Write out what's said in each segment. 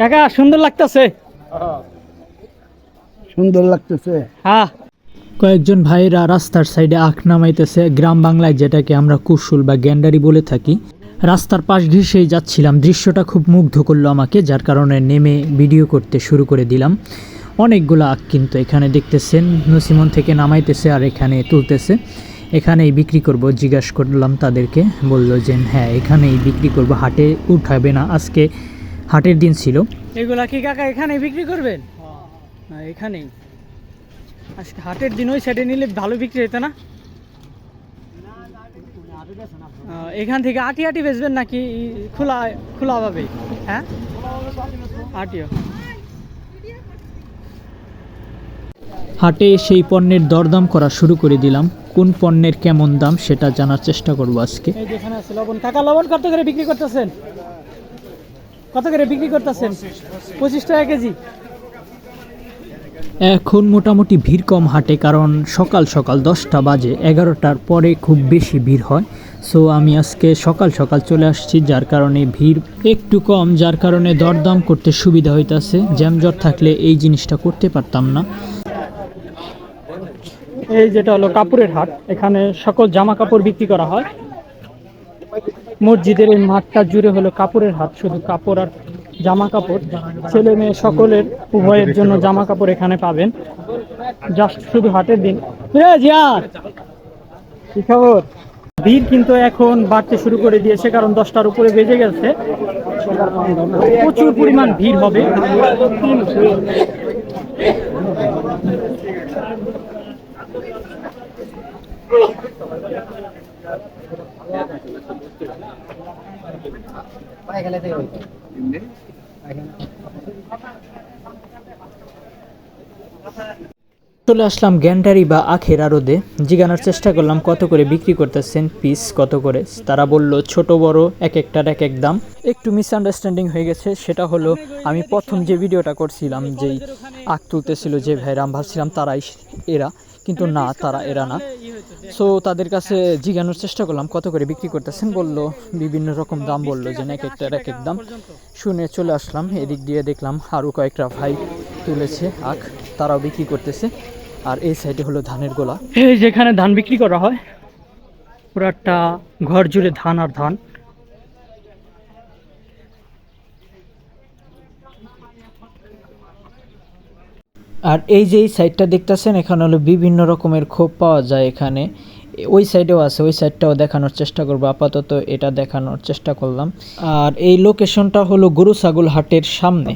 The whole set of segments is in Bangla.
কাকা সুন্দর লাগতেছে? সুন্দর লাগতেছে। হ্যাঁ। কয়েকজন ভাইরা রাস্তার সাইডে আখ নামাইতেছে গ্রাম বাংলায় যেটাকে আমরা কুশুল বা গ্যান্ডারি বলে থাকি। রাস্তার পাশ ঘেঁষেই যাচ্ছিলাম দৃশ্যটা খুব মুগ্ধ করল আমাকে যার কারণে নেমে ভিডিও করতে শুরু করে দিলাম। অনেকগুলো আখ কিন্তু এখানে দেখতেছেন নসিমন থেকে নামাইতেছে আর এখানে তুলতেছে। এখানেই বিক্রি করব জিজ্ঞাসা করলাম তাদেরকে বলল যে হ্যাঁ এখানেই বিক্রি করব হাটে উঠাবে না আজকে হাটের দিন ছিল। এগুলা কি কাকা এখানে বিক্রি করবেন? না এখানেই। আজকে হাটের দিন ওই সাইডে নিলে ভালো বিক্রি হতো না? এখান থেকে আটি আটি বেচবেন নাকি খোলা খোলা ভাবে? হ্যাঁ? আটিও। হাটে সেই পণ্যের দরদাম করা শুরু করে দিলাম। কোন পণ্যের কেমন দাম সেটা জানার চেষ্টা করব আজকে। এই যেখানে আছে লবণ। কাকা লবণ কত করে বিক্রি করতেছেন? কত করে বিক্রি করতেছেন? পঁচিশ টাকা কেজি। এখন মোটামুটি ভিড় কম হাটে কারণ সকাল সকাল দশটা বাজে এগারোটার পরে খুব বেশি ভিড় হয়। সো আমি আজকে সকাল সকাল চলে আসছি যার কারণে ভিড় একটু কম যার কারণে দরদাম করতে সুবিধা হইতাছে। জ্যামজট থাকলে এই জিনিসটা করতে পারতাম না। এই যেটা হলো কাপড়ের হাট এখানে সকল জামা কাপড় বিক্রি করা হয়। মসজিদের এই মাঠটা জুড়ে হলো কাপড়ের হাত, শুধু কাপড় আর জামা কাপড় ছেলে মেয়ে সকলের, উভয়ের জন্য জামা কাপড় এখানে পাবেন। জাস্ট শুধু হাটের দিন। কি খবর? ভিড় কিন্তু এখন বাড়তে শুরু করে দিয়েছে, কারণ দশটার উপরে বেজে গেছে। প্রচুর পরিমাণ ভিড় হবে। চলে আসলাম গ্যান্ডারি বা আখের আরদে জিগানোর চেষ্টা করলাম কত করে বিক্রি করতেছেন পিস কত করে। তারা বলল, ছোট, বড়, এক একটার এক এক দাম। একটু মিসআন্ডারস্ট্যান্ডিং হয়ে গেছে, সেটা হলো, আমি প্রথম যে ভিডিওটা করছিলাম, যেই আখ তুলতেছিল যে ভাইরা, আমি ভাবছিলাম তারাই এরা। কিন্তু না, তারা এরা না। সো তাদের কাছে জিজ্ঞানোর চেষ্টা করলাম, কত করে বিক্রি করতেছেন বলল, বিভিন্ন রকম দাম বলল, যে এক একটার এক এক দাম। শুনে চলে আসলাম, এদিক দিয়ে দেখলাম আরও কয়েকটা ভাই তুলেছে আখ, তারাও বিক্রি করতেছে। আর এই সাইডে হলো ধানের গোলা। এই যেখানে ধান বিক্রি করা হয় পুরাটা ঘর জুড়ে ধান আর ধান। আর এই যে এই সাইডটা দেখতেছেন এখানে হলো বিভিন্ন রকমের খোপ পাওয়া যায় এখানে। ওই সাইডেও আছে ওই সাইডটাও দেখানোর চেষ্টা করব আপাতত এটা দেখানোর চেষ্টা করলাম। আর এই লোকেশনটা হলো গরু ছাগল হাটের সামনে।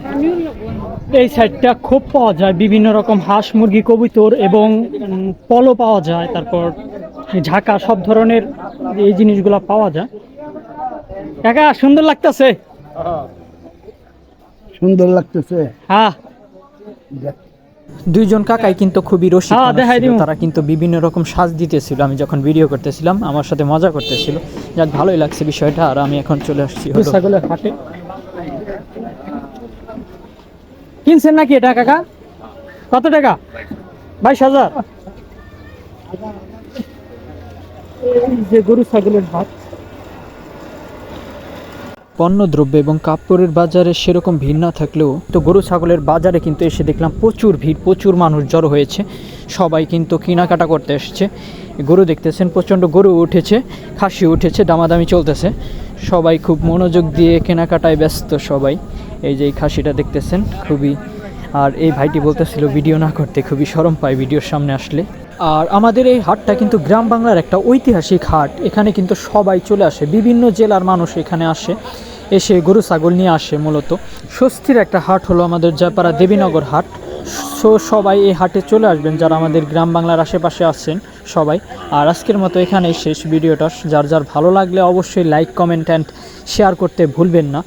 এই সাইডটা খুব পাওয়া যায় বিভিন্ন রকম হাঁস মুরগি কবুতর এবং পলো পাওয়া যায় তারপর ঝাঁকা সব ধরনের এই জিনিসগুলো পাওয়া যায়। কাকা সুন্দর লাগতেছে? সুন্দর লাগতেছে। হ্যাঁ। দুইজন কাকাই কিন্তু খুবই রসিক হ্যাঁ। তারা কিন্তু বিভিন্ন রকম সাজ দিতেছিল। আমি যখন ভিডিও করতেছিলাম আমার সাথে মজা করতেছিল। যাক ভালোই লাগছে বিষয়টা আর আমি এখন চলে আসছি কিনছেন নাকি এটা কাকা? কত টাকা? বাইশ হাজার। এই যে গরু ছাগলের হাট। পণ্যদ্রব্য এবং কাপড়ের বাজারে সেরকম ভিড় না থাকলেও তো গরু ছাগলের বাজারে কিন্তু এসে দেখলাম প্রচুর ভিড়, প্রচুর মানুষ জড়ো হয়েছে। সবাই কিন্তু কেনাকাটা করতে এসেছে। গরু দেখতেছেন, প্রচণ্ড গরু উঠেছে, খাসি উঠেছে, দামাদামি চলতেছে। সবাই খুব মনোযোগ দিয়ে কেনাকাটায় ব্যস্ত সবাই। এই যে এই খাসিটা দেখতেছেন, খুবই আর এই ভাইটি বলতেছিল, ভিডিও না করতে খুবই সরম পায়, ভিডিওর সামনে আসলে। আর আমাদের এই হাটটা কিন্তু গ্রাম বাংলার একটা ঐতিহাসিক হাট। এখানে কিন্তু সবাই চলে আসে, বিভিন্ন জেলার মানুষ এখানে আসে, এসে গরু, ছাগল নিয়ে আসে মূলত। স্বস্তির একটা হাট হলো আমাদের জয়পাড়া দেবীনগর হাট। সো সবাই এই হাটে চলে আসবেন, যারা আমাদের গ্রাম বাংলার আশেপাশে আছেন সবাই। আর আজকের মতো এখানেই শেষ ভিডিওটা। যার যার ভালো লাগলে অবশ্যই লাইক কমেন্ট অ্যান্ড শেয়ার করতে ভুলবেন না।